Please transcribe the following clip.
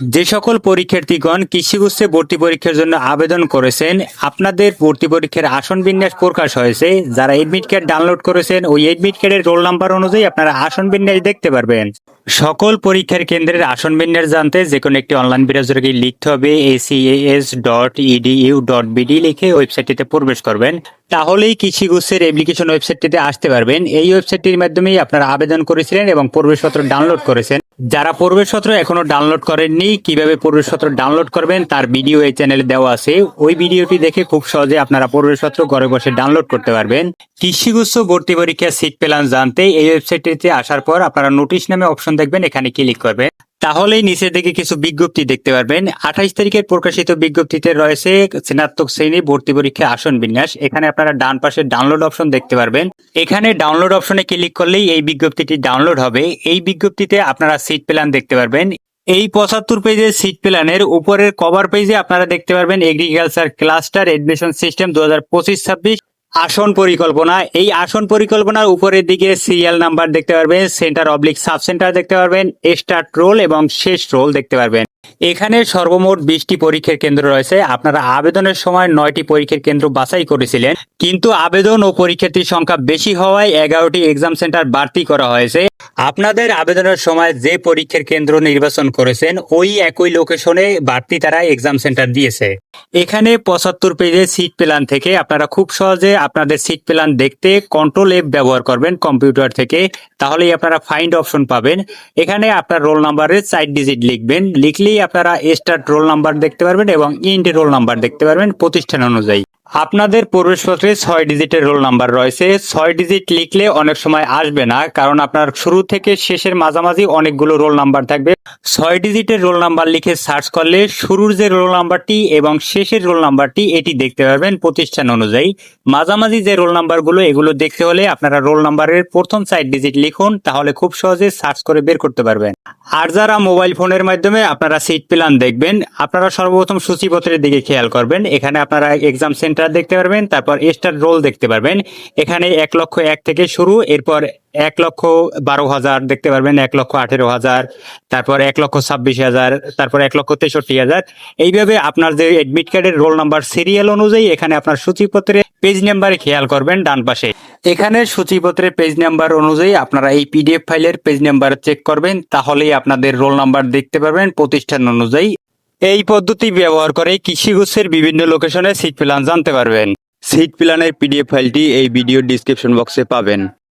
যে সকল পরীক্ষার্থীগণ কৃষিগুচ্ছে ভর্তি পরীক্ষার জন্য আবেদন করেছেন, আপনাদের ভর্তি পরীক্ষার আসন বিন্যাস প্রকাশ হয়েছে। যারা এডমিট কার্ড ডাউনলোড করেছেন, ওই এডমিট কার্ডের রোল নাম্বার অনুযায়ী আপনারা আসন বিন্যাস দেখতে পারবেন। সকল পরীক্ষার কেন্দ্রের আসন বিন্যাস জানতে যে কোনো একটি অনলাইন গিয়ে লিখতে হবে ACS dot EDU dot BD লিখে ওয়েবসাইটটিতে প্রবেশ করবেন। তাহলেই কৃষিগুচ্ছের অ্যাপ্লিকেশন ওয়েবসাইটটিতে আসতে পারবেন। এই ওয়েবসাইটটির মাধ্যমেই আপনারা আবেদন করেছিলেন এবং প্রবেশপত্র ডাউনলোড করেছেন। যারা প্রবেশপত্র এখনও ডাউনলোড করেননি, কীভাবে প্রবেশপত্র ডাউনলোড করবেন তার ভিডিও এই চ্যানেলে দেওয়া আছে। ওই ভিডিওটি দেখে খুব সহজে আপনারা প্রবেশপত্র ঘরে বসে ডাউনলোড করতে পারবেন। কৃষিগুচ্ছ ভর্তি পরীক্ষা সিট প্ল্যান জানতে। এই ওয়েবসাইটটিতে আসার পর আপনারা নোটিশ নামে অপশন দেখবেন, এখানে ক্লিক করবেন। তাহলেই নিচে দিকে কিছু বিজ্ঞপ্তি দেখতে পারবেন। আঠাইশ তারিখের প্রকাশিত বিজ্ঞপ্তিতে রয়েছে স্নাতক শ্রেণি ভর্তি পরীক্ষা আসন বিন্যাস। এখানে আপনারা ডান পাশে ডাউনলোড অপশন দেখতে পারবেন। এখানে ডাউনলোড অপশনে ক্লিক করলেই এই বিজ্ঞপ্তিটি ডাউনলোড হবে। এই বিজ্ঞপ্তিতে আপনারা সিট প্ল্যান দেখতে পারবেন। এই পঁচাত্তর পেজের সিট প্ল্যানের উপরের কভার পেজে আপনারা দেখতে পারবেন এগ্রিকালচার ক্লাস্টার এডমিশন সিস্টেম দু হাজার পঁচিশ ছাব্বিশ। আসন পরিকল্পনা। এই আসন পরিকল্পনার উপরের দিকে সিরিয়াল নাম্বার দেখতে পারবেন সেন্টার অবলিক সাব সেন্টার দেখতে পারবেন স্টার্ট রোল এবং শেষ রোল দেখতে পারবেন। এখানে সর্বমোট বিশটি পরীক্ষার কেন্দ্র রয়েছে। আপনারা আবেদনের সময় নয়টি পরীক্ষার কেন্দ্র বাছাই করেছিলেন। কিন্তু আবেদন ও পরীক্ষার্থীর সংখ্যা বেশি হওয়ায় এগারোটি এক্সাম সেন্টার বাড়তি করা হয়েছে। আপনাদের আবেদনের সময় যে পরীক্ষার কেন্দ্র নির্বাচন করেছেন, ওই একই লোকেশনে বাড়তি তারা এক্সাম সেন্টার দিয়েছে। এখানে পঁচাত্তর পেজের সিট প্ল্যান থেকে আপনারা খুব সহজে আপনাদের সিট প্ল্যান দেখতে কন্ট্রোল এফ ব্যবহার করবেন কম্পিউটার থেকে, তাহলেই আপনারা ফাইন্ড অপশন পাবেন। এখানে আপনার রোল নাম্বারের চার ডিজিট লিখবেন, লিখলেই আপনারা স্টার্ট রোল নাম্বার দেখতে পারবেন এবং ইন্ড রোল নাম্বার দেখতে পারবেন প্রতিষ্ঠান অনুযায়ী। আপনাদের প্রবেশপত্রে ছয় ডিজিটের রোল নাম্বার রয়েছে। ছয় ডিজিট লিখলে অনেক সময় আসবে না, কারণ আপনার শুরু থেকে শেষের মাঝামাঝি অনেকগুলো রোল নাম্বার থাকবে। ছয় ডিজিটের রোল নাম্বার লিখে সার্চ করলে শুরুর যে রোল নাম্বারটি এবং শেষের রোল নাম্বারটি এটি দেখতে পারবেন প্রতিষ্ঠান অনুযায়ী। মাঝামাঝি যে রোল নাম্বারগুলো এগুলো দেখতে হলে আপনারা রোল নাম্বারের প্রথম চার ডিজিট লিখুন, তাহলে খুব সহজে সার্চ করে বের করতে পারবেন। আর যারা মোবাইল ফোনের মাধ্যমে আপনারা সিট প্ল্যান দেখবেন, আপনারা সর্বপ্রথম সূচিপত্রের দিকে খেয়াল করবেন। এখানে আপনারা এক্সাম সেন্টার দেখতে পারবেন, তারপর স্টার রোল দেখতে পারবেন। এখানে এক লক্ষ এক থেকে শুরু, এরপর এক লক্ষ বারো হাজার, দেখতে পারবেন, এক লক্ষ আঠেরো হাজার, তারপর এক লক্ষ ছাব্বিশ হাজার, তারপর এক লক্ষ তেষট্টি হাজার। এইভাবে আপনার যে এডমিট কার্ডের রোল নাম্বার সিরিয়াল অনুযায়ী এখানে আপনার সূচিপত্রে পেজ নাম্বারে খেয়াল করবেন ডান পাশে। এখানে সূচিপত্রের পেজ নাম্বার অনুযায়ী আপনারা এই পিডিএফ ফাইলের পেজ নাম্বার চেক করবেন, তাহলেই আপনাদের রোল নাম্বার দেখতে পারবেন প্রতিষ্ঠান অনুযায়ী। এই পদ্ধতি ব্যবহার করে কৃষিগুচ্ছের বিভিন্ন লোকেশনে সিট প্ল্যান জানতে পারবেন। সিট প্ল্যানের পিডিএফ ফাইলটি এই ভিডিও ডিসক্রিপশন বক্সে পাবেন।